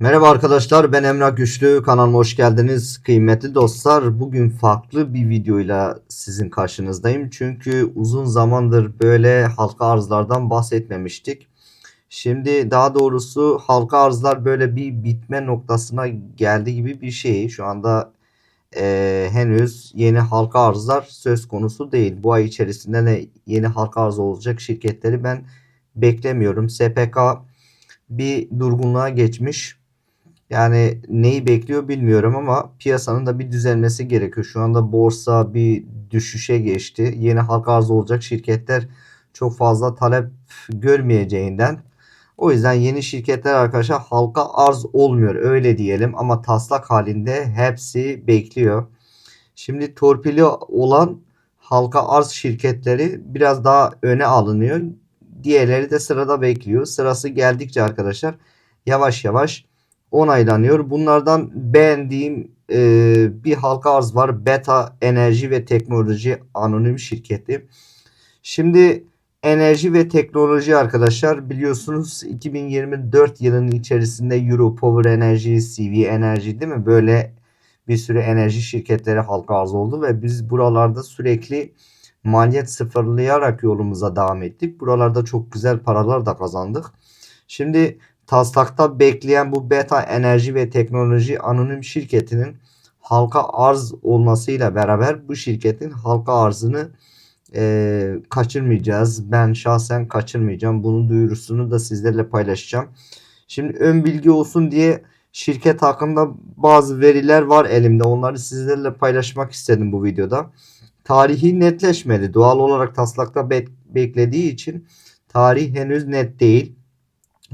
Merhaba arkadaşlar ben Emrah Güçlü. Kanalıma hoş geldiniz. Kıymetli dostlar bugün farklı bir videoyla sizin karşınızdayım. Çünkü uzun zamandır böyle halka arzlardan bahsetmemiştik. Şimdi daha doğrusu halka arzlar böyle bir bitme noktasına geldi gibi bir şey. Şu anda eee, henüz yeni halka arzlar söz konusu değil. Bu ay içerisinde de yeni halka arz olacak şirketleri ben beklemiyorum. SPK bir durgunluğa geçmiş. Yani neyi bekliyor bilmiyorum ama piyasanın da bir düzelmesi gerekiyor. Şu anda borsa bir düşüşe geçti. Yeni halka arz olacak şirketler çok fazla talep görmeyeceğinden. O yüzden yeni şirketler arkadaşlar halka arz olmuyor öyle diyelim ama taslak halinde hepsi bekliyor. Şimdi torpili olan halka arz şirketleri biraz daha öne alınıyor. Diğerleri de sırada bekliyor. Sırası geldikçe arkadaşlar yavaş yavaş onaylanıyor. Bunlardan beğendiğim e, bir halka arz var. Beta Enerji ve Teknoloji Anonim Şirketi. Şimdi enerji ve teknoloji arkadaşlar biliyorsunuz 2024 yılının içerisinde Euro Power Enerji, CV Enerji değil mi? Böyle bir sürü enerji şirketleri halka arz oldu ve biz buralarda sürekli maliyet sıfırlayarak yolumuza devam ettik. Buralarda çok güzel paralar da kazandık. Şimdi taslakta bekleyen bu Beta Enerji ve Teknoloji Anonim Şirketi'nin halka arz olmasıyla beraber bu şirketin halka arzını e, kaçırmayacağız. Ben şahsen kaçırmayacağım. Bunun duyurusunu da sizlerle paylaşacağım. Şimdi ön bilgi olsun diye şirket hakkında bazı veriler var elimde. Onları sizlerle paylaşmak istedim bu videoda. Tarihi netleşmedi. Doğal olarak taslakta bek- beklediği için tarih henüz net değil.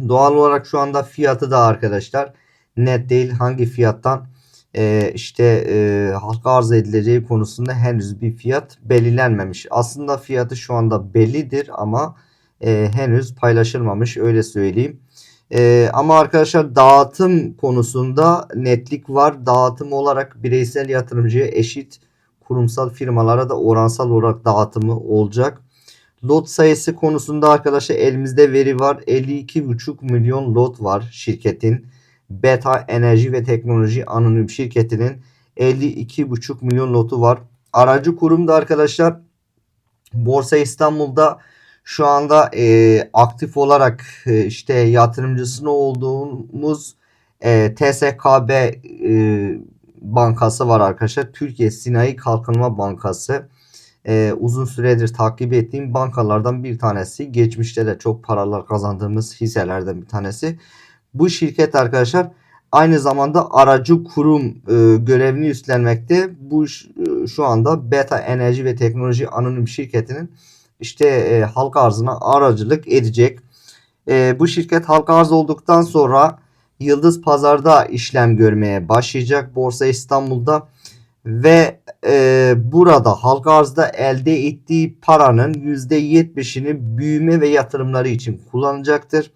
Doğal olarak şu anda fiyatı da arkadaşlar net değil. Hangi fiyattan e, işte e, halka arz edileceği konusunda henüz bir fiyat belirlenmemiş. Aslında fiyatı şu anda bellidir ama e, henüz paylaşılmamış öyle söyleyeyim. E, ama arkadaşlar dağıtım konusunda netlik var. Dağıtım olarak bireysel yatırımcıya eşit kurumsal firmalara da oransal olarak dağıtımı olacak. Lot sayısı konusunda arkadaşlar elimizde veri var. 52,5 milyon lot var şirketin. Beta Enerji ve Teknoloji Anonim şirketinin 52,5 milyon lotu var. Aracı kurumda arkadaşlar Borsa İstanbul'da şu anda e, aktif olarak e, işte yatırımcısını olduğumuz e, TSKB e, bankası var arkadaşlar. Türkiye Sinayi Kalkınma Bankası e, uzun süredir takip ettiğim bankalardan bir tanesi. Geçmişte de çok paralar kazandığımız hisselerden bir tanesi. Bu şirket arkadaşlar aynı zamanda aracı kurum e, görevini üstlenmekte. Bu e, şu anda Beta Enerji ve Teknoloji Anonim Şirketi'nin işte e, halka arzına aracılık edecek. E, bu şirket halka arz olduktan sonra Yıldız Pazar'da işlem görmeye başlayacak Borsa İstanbul'da ve e, burada halka arzda elde ettiği paranın %70'ini büyüme ve yatırımları için kullanacaktır.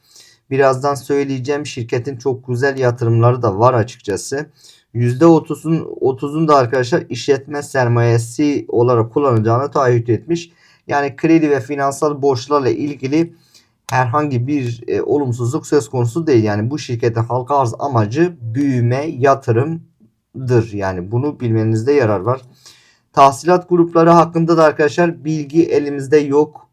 Birazdan söyleyeceğim şirketin çok güzel yatırımları da var açıkçası. %30'un 30'un da arkadaşlar işletme sermayesi olarak kullanacağını taahhüt etmiş. Yani kredi ve finansal borçlarla ilgili herhangi bir e, olumsuzluk söz konusu değil. Yani bu şirketin halka arz amacı büyüme, yatırımdır. Yani bunu bilmenizde yarar var. Tahsilat grupları hakkında da arkadaşlar bilgi elimizde yok.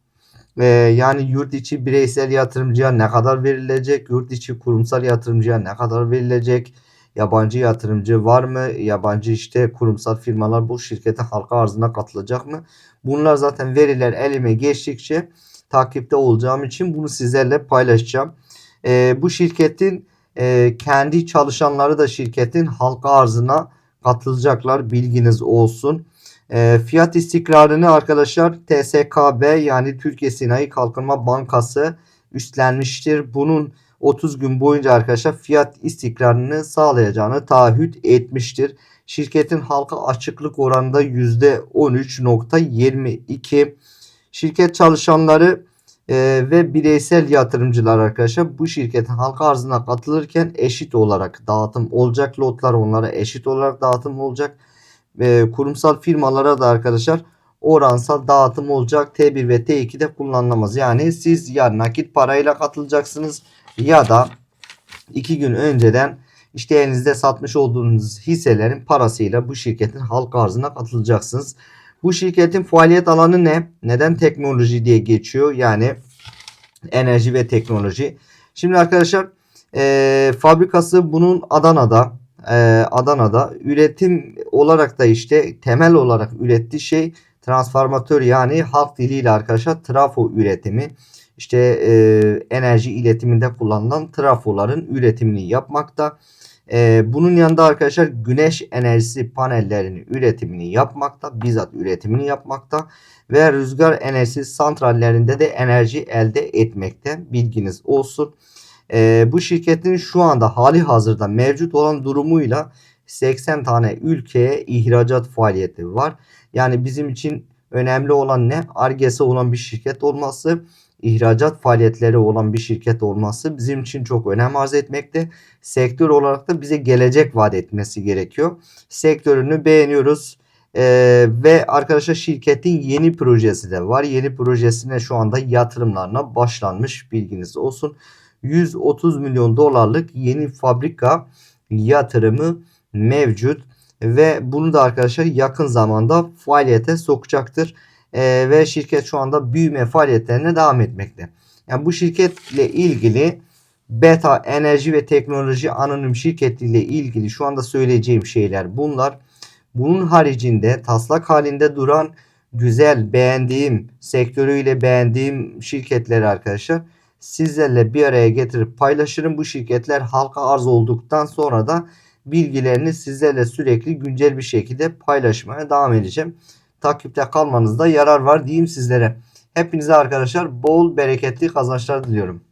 Ee, yani yurt içi bireysel yatırımcıya ne kadar verilecek, yurt içi kurumsal yatırımcıya ne kadar verilecek, yabancı yatırımcı var mı, yabancı işte kurumsal firmalar bu şirketin halka arzına katılacak mı? Bunlar zaten veriler elime geçtikçe takipte olacağım için bunu sizlerle paylaşacağım. Ee, bu şirketin e, kendi çalışanları da şirketin halka arzına katılacaklar bilginiz olsun. E, fiyat istikrarını arkadaşlar TSKB yani Türkiye Sinayi Kalkınma Bankası üstlenmiştir. Bunun 30 gün boyunca arkadaşlar fiyat istikrarını sağlayacağını taahhüt etmiştir. Şirketin halka açıklık oranı da %13.22. Şirket çalışanları e, ve bireysel yatırımcılar arkadaşlar bu şirketin halka arzına katılırken eşit olarak dağıtım olacak. Lotlar onlara eşit olarak dağıtım olacak e, kurumsal firmalara da arkadaşlar oransal dağıtım olacak. T1 ve T2'de kullanılamaz. Yani siz ya nakit parayla katılacaksınız ya da iki gün önceden işte elinizde satmış olduğunuz hisselerin parasıyla bu şirketin halka arzına katılacaksınız. Bu şirketin faaliyet alanı ne? Neden teknoloji diye geçiyor? Yani enerji ve teknoloji. Şimdi arkadaşlar e, fabrikası bunun Adana'da. E, Adana'da üretim olarak da işte temel olarak ürettiği şey transformatör yani halk diliyle arkadaşlar trafo üretimi. İşte e, enerji iletiminde kullanılan trafoların üretimini yapmakta. E, bunun yanında arkadaşlar güneş enerjisi panellerinin üretimini yapmakta. Bizzat üretimini yapmakta. Ve rüzgar enerjisi santrallerinde de enerji elde etmekte. Bilginiz olsun. E, bu şirketin şu anda hali hazırda mevcut olan durumuyla 80 tane ülkeye ihracat faaliyeti var. Yani bizim için önemli olan ne? Argesi olan bir şirket olması, ihracat faaliyetleri olan bir şirket olması bizim için çok önem arz etmekte. Sektör olarak da bize gelecek vaat etmesi gerekiyor. Sektörünü beğeniyoruz. Ee, ve arkadaşlar şirketin yeni projesi de var. Yeni projesine şu anda yatırımlarına başlanmış bilginiz olsun. 130 milyon dolarlık yeni fabrika yatırımı mevcut ve bunu da arkadaşlar yakın zamanda faaliyete sokacaktır. Ee, ve şirket şu anda büyüme faaliyetlerine devam etmekte. Yani bu şirketle ilgili Beta Enerji ve Teknoloji Anonim Şirketi ile ilgili şu anda söyleyeceğim şeyler bunlar. Bunun haricinde taslak halinde duran güzel beğendiğim sektörüyle beğendiğim şirketleri arkadaşlar sizlerle bir araya getirip paylaşırım. Bu şirketler halka arz olduktan sonra da bilgilerini sizlerle sürekli güncel bir şekilde paylaşmaya devam edeceğim. Takipte kalmanızda yarar var diyeyim sizlere. Hepinize arkadaşlar bol bereketli kazançlar diliyorum.